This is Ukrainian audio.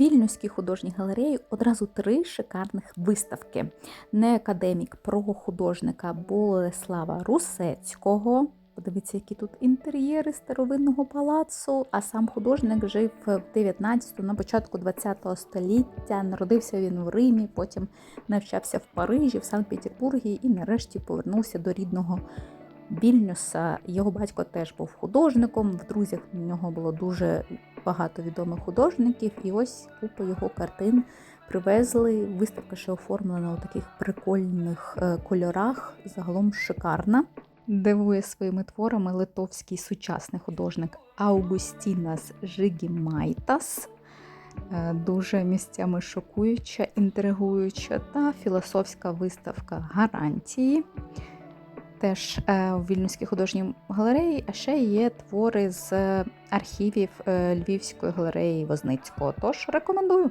Вільнюській художній галереї одразу три шикарних виставки. Не академік про художника Болеслава Русецького. Подивіться, які тут інтер'єри старовинного палацу. А сам художник жив в 19 на початку 20 століття. Народився він в Римі, потім навчався в Парижі, в Санкт-Петербургі і нарешті повернувся до рідного Вільнюса. Його батько теж був художником. В друзях в нього було дуже багато відомих художників, і ось купу його картин привезли. Виставка ще оформлена у таких прикольних е, кольорах, загалом шикарна. Дивує своїми творами литовський сучасний художник Аугустінас Жигімайтас. Е, Дуже місцями шокуюча, інтригуюча та філософська виставка гарантії. Теж е, у Вільнюській художній галереї, а ще є твори з архівів е, Львівської галереї Возницького. Тож рекомендую.